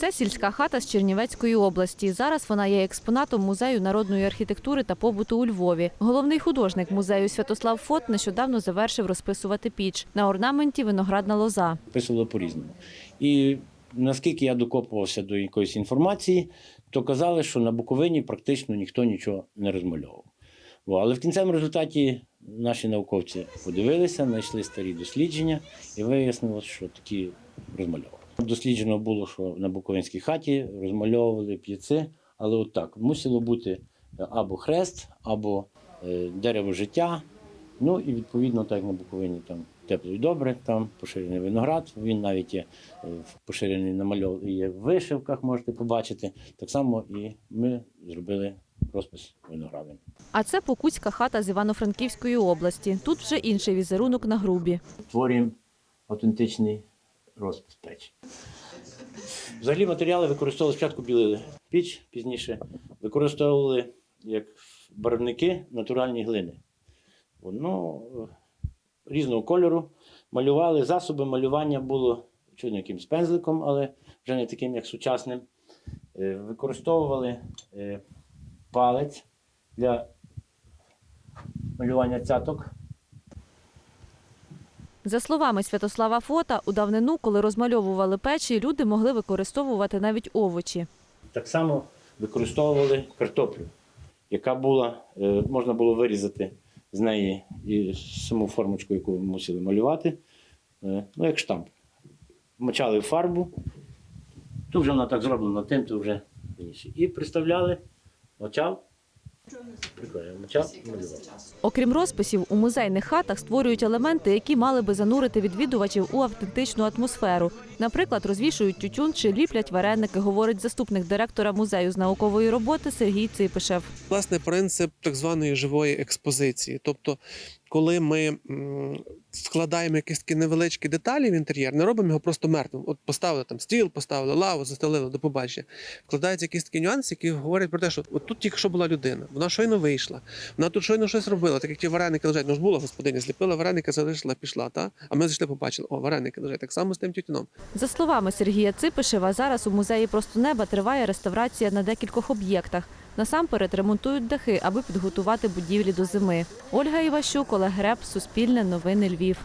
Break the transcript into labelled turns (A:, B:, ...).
A: Це сільська хата з Чернівецької області. Зараз вона є експонатом музею народної архітектури та побуту у Львові. Головний художник музею Святослав Фот нещодавно завершив розписувати піч. На орнаменті виноградна лоза.
B: Писували по-різному. І наскільки я докопувався до якоїсь інформації, то казали, що на Буковині практично ніхто нічого не розмальовував. Але в кінцевому результаті наші науковці подивилися, знайшли старі дослідження і вияснилось, що такі розмальовували. Досліджено було, що на Буковинській хаті розмальовували п'єци, але от так мусило бути або хрест, або е, дерево життя, Ну і відповідно, так як на Буковині там тепло і добре, там поширений виноград. Він навіть є е, поширений намальов є в вишивках, можете побачити. Так само і ми зробили розпис виноградом.
A: А це Покутська хата з Івано-Франківської області. Тут вже інший візерунок на грубі.
B: Створюємо автентичний розпис печі. Взагалі матеріали використовували спочатку білили піч, пізніше використовували як барвники натуральні глини. Воно е, різного кольору. Малювали засоби малювання було чудно якимсь пензликом, але вже не таким, як сучасним. Е, Використовували е, палець для малювання цяток.
A: За словами Святослава Фота, у давнину, коли розмальовували печі, люди могли використовувати навіть овочі.
B: Так само використовували картоплю, яка була, е, можна було вирізати з неї і саму формочку, яку мусили малювати, е, ну як штамп. Мочали фарбу, то вже вона так зроблена тим, то вже. І приставляли, мочав.
A: Окрім розписів, у музейних хатах створюють елементи, які мали би занурити відвідувачів у автентичну атмосферу. Наприклад, розвішують тютюн чи ліплять вареники, говорить заступник директора музею з наукової роботи Сергій Ципишев.
C: власне принцип так званої живої експозиції. Тобто, коли ми вкладаємо якісь такі невеличкі деталі в інтер'єр, не робимо його просто мертвим. От поставили там стіл, поставили лаву, застелили до побачення. Вкладаються якісь такі нюанси, які говорять про те, що от тут тільки що була людина, вона щойно вийшла, вона тут щойно щось робила, так як ті вареники лежать. Ну ж була господиня, зліпила вареники, залишила, пішла. Та? А ми зайшли, побачили, о, вареники лежать. Так само з тим тютюном.
A: За словами Сергія Ципишева, зараз у музеї просто неба триває реставрація на декількох об'єктах. Насамперед ремонтують дахи, аби підготувати будівлі до зими. Ольга Іващук, Олег Греб, Суспільне, Новини Львів.